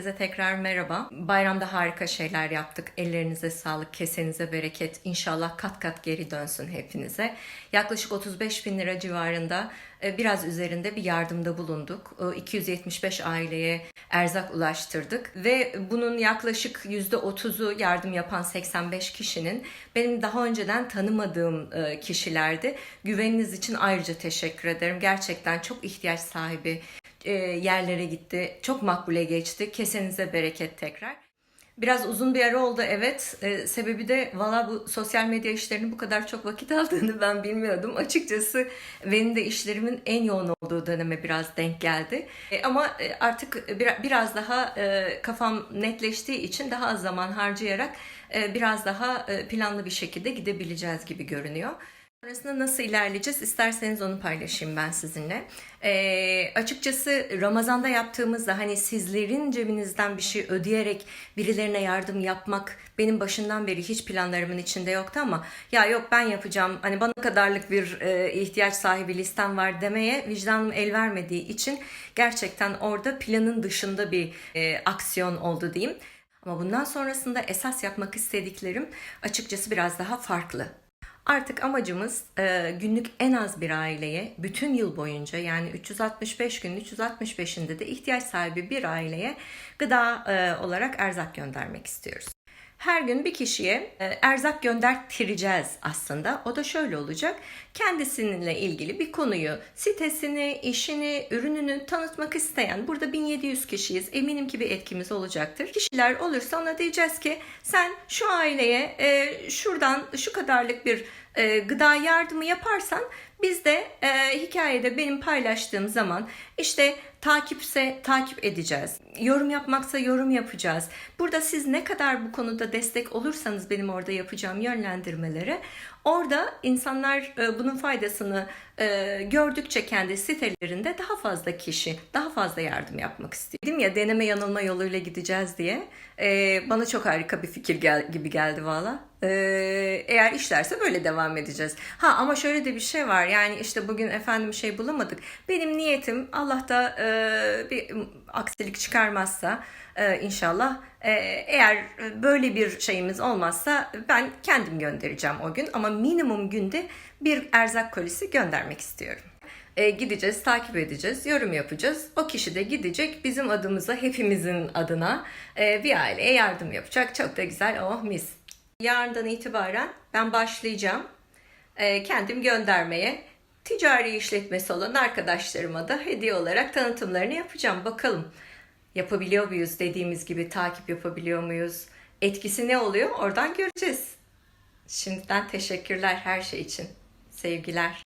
Size tekrar merhaba. Bayramda harika şeyler yaptık. Ellerinize sağlık, kesenize bereket. İnşallah kat kat geri dönsün hepinize. Yaklaşık 35 bin lira civarında e, biraz üzerinde bir yardımda bulunduk. E, 275 aileye erzak ulaştırdık ve bunun yaklaşık %30'u yardım yapan 85 kişinin benim daha önceden tanımadığım e, kişilerdi. Güveniniz için ayrıca teşekkür ederim. Gerçekten çok ihtiyaç sahibi e, yerlere gitti. Çok makbule geçti. Kesenize bereket tekrar. Biraz uzun bir ara oldu evet. E, sebebi de valla bu sosyal medya işlerinin bu kadar çok vakit aldığını ben bilmiyordum. Açıkçası benim de işlerimin en yoğun olduğu döneme biraz denk geldi. E, ama e, artık bir, biraz daha e, kafam netleştiği için daha az zaman harcayarak e, biraz daha e, planlı bir şekilde gidebileceğiz gibi görünüyor. Sonrasında nasıl ilerleyeceğiz? İsterseniz onu paylaşayım ben sizinle. Ee, açıkçası Ramazan'da yaptığımızda hani sizlerin cebinizden bir şey ödeyerek birilerine yardım yapmak benim başından beri hiç planlarımın içinde yoktu ama ya yok ben yapacağım hani bana kadarlık bir e, ihtiyaç sahibi listem var demeye vicdanım el vermediği için gerçekten orada planın dışında bir e, aksiyon oldu diyeyim. Ama bundan sonrasında esas yapmak istediklerim açıkçası biraz daha farklı. Artık amacımız e, günlük en az bir aileye bütün yıl boyunca yani 365 gün 365'inde de ihtiyaç sahibi bir aileye gıda e, olarak erzak göndermek istiyoruz. Her gün bir kişiye e, erzak göndertireceğiz aslında. O da şöyle olacak. Kendisininle ilgili bir konuyu, sitesini, işini, ürününü tanıtmak isteyen, burada 1700 kişiyiz. Eminim ki bir etkimiz olacaktır. Kişiler olursa ona diyeceğiz ki sen şu aileye e, şuradan şu kadarlık bir e, gıda yardımı yaparsan biz de e, hikayede benim paylaştığım zaman işte takipse takip edeceğiz. Yorum yapmaksa yorum yapacağız. Burada siz ne kadar bu konuda destek olursanız benim orada yapacağım yönlendirmelere orada insanlar e, bunun faydasını e, gördükçe kendi sitelerinde daha fazla kişi daha fazla yardım yapmak istiyor. Dedim ya deneme yanılma yoluyla gideceğiz diye. E, bana çok harika bir fikir gel- gibi geldi valla. E, eğer işlerse böyle devam edeceğiz. Ha ama şöyle de bir şey var. Yani işte bugün efendim şey bulamadık. Benim niyetim Allah da e, bir aksilik çıkarmazsa e, inşallah e, eğer böyle bir şeyimiz olmazsa ben kendim göndereceğim o gün ama minimum günde bir erzak kolisi göndermek istiyorum. E, gideceğiz, takip edeceğiz, yorum yapacağız. O kişi de gidecek bizim adımıza, hepimizin adına e, bir aileye yardım yapacak. Çok da güzel, oh mis. Yarından itibaren ben başlayacağım e, kendim göndermeye. Ticari işletmesi olan arkadaşlarıma da hediye olarak tanıtımlarını yapacağım. Bakalım yapabiliyor muyuz dediğimiz gibi takip yapabiliyor muyuz? Etkisi ne oluyor? Oradan göreceğiz. Şimdiden teşekkürler her şey için. Sevgiler.